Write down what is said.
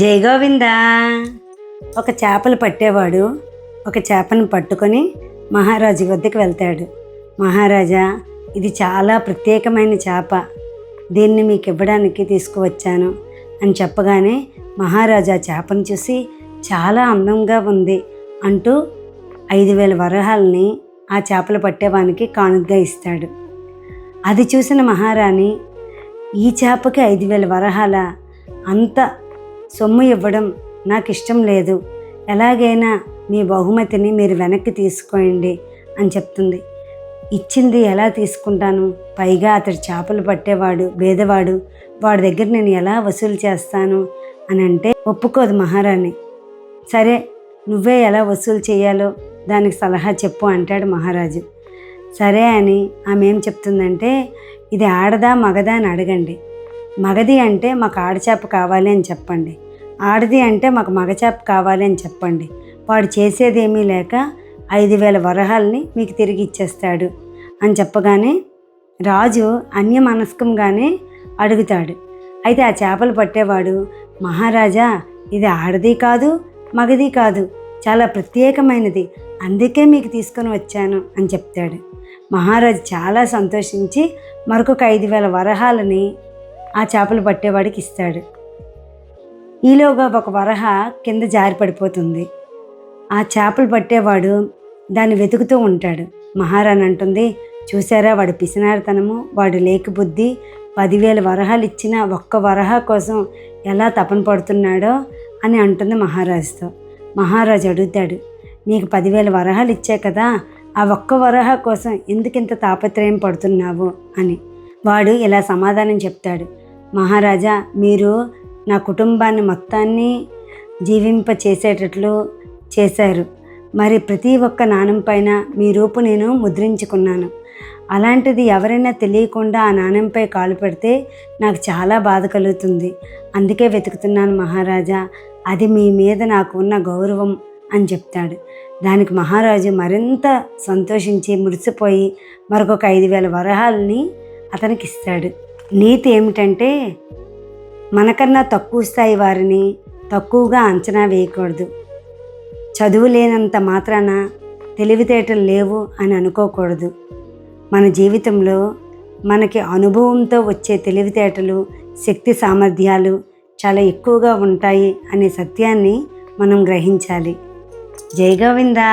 జై గోవింద. ఒక చేపలు పట్టేవాడు ఒక చేపను పట్టుకొని మహారాజు వద్దకు వెళ్తాడు. మహారాజా ఇది చాలా ప్రత్యేకమైన చేప. దీన్ని మీకు ఇవ్వడానికి తీసుకువచ్చాను అని చెప్పగానే మహారాజా చేపను చూసి చాలా అందంగా ఉంది అంటూ ఐదు వేల వరహాలని ఆ చేపలు పట్టేవానికి కానుకగా ఇస్తాడు. అది చూసిన మహారాణి ఈ చేపకి ఐదు వేల వరహాల అంత సొమ్ము ఇవ్వడం నాకు ఇష్టం లేదు. ఎలాగైనా మీ బహుమతిని మీరు వెనక్కి తీసుకోండి అని చెప్తుంది. ఇచ్చింది ఎలా తీసుకుంటాను? పైగా అతడు చేపలు పట్టేవాడు బేదవాడు. వాడి దగ్గర నేను ఎలా వసూలు చేస్తాను? అని అంటే ఒప్పుకోదు మహారాణి. సరే నువ్వే ఎలా వసూలు చేయాలో దానికి సలహా చెప్పు అంటాడు మహారాజు. సరే అని ఆమె ఏం చెప్తుందంటే ఇది ఆడదా మగదా అని అడగండి. మగది అంటే మాకు ఆడచేప కావాలి అని చెప్పండి. ఆడది అంటే మాకు మగచేప కావాలి అని చెప్పండి. వాడు చేసేదేమీ లేక ఐదు వేల వరహాల్ని మీకు తిరిగి ఇచ్చేస్తాడు అని చెప్పగానే రాజు అన్యమనస్కంగానే అడుగుతాడు. అయితే ఆ చేపలు పట్టేవాడు మహారాజా ఇది ఆడది కాదు మగది కాదు చాలా ప్రత్యేకమైనది అందుకే మీకు తీసుకొని వచ్చాను అని చెప్తాడు. మహారాజు చాలా సంతోషించి మరొక ఐదు వేల వరహాలని ఆ చేపలు పట్టేవాడికి ఇస్తాడు. ఈలోగా ఒక వరహ కింద జారి పడిపోతుంది ఆ చేపలు పట్టేవాడు దాన్ని వెతుకుతూ ఉంటాడు. మహారాణి అంటుంది చూసారా వాడు పిసినారితనము? వాడు లేక బుద్ధి. పదివేల వరహాలు ఇచ్చిన ఒక్క వరహ కోసం ఎలా తపన పడుతున్నాడో? అని అంటుంది మహారాజుతో. మహారాజు అడుగుతాడు నీకు పదివేల వరహాలు ఇచ్చా కదా? ఆ ఒక్క వరహ కోసం ఎందుకింత తాపత్రయం పడుతున్నావు? అని. వాడు ఇలా సమాధానం చెప్తాడు మహారాజా మీరు నా కుటుంబాన్ని మొత్తాన్ని జీవింప చేసేటట్లు చేశారు. మరి ప్రతి ఒక్క నాణం పైన మీ రూపు నేను ముద్రించుకున్నాను. అలాంటిది ఎవరైనా తెలియకుండా ఆ నాణ్యంపై కాలు పెడితే నాకు చాలా బాధ కలుగుతుంది. అందుకే వెతుకుతున్నాను మహారాజా అది మీ మీద నాకు ఉన్న గౌరవం అని చెప్తాడు. దానికి మహారాజు మరింత సంతోషించి మురిసిపోయి మరొక ఐదు వేల వరహాలని అతనికి ఇస్తాడు. నీతి ఏమిటంటే మనకన్నా తక్కువ స్థాయి వారిని తక్కువగా అంచనా వేయకూడదు. చదువు లేనంత మాత్రాన తెలివితేటలు లేవు అని అనుకోకూడదు. మన జీవితంలో మనకి అనుభవంతో వచ్చే తెలివితేటలు శక్తి సామర్థ్యాలు చాలా ఎక్కువగా ఉంటాయి అనే సత్యాన్ని మనం గ్రహించాలి. జై గోవిందా!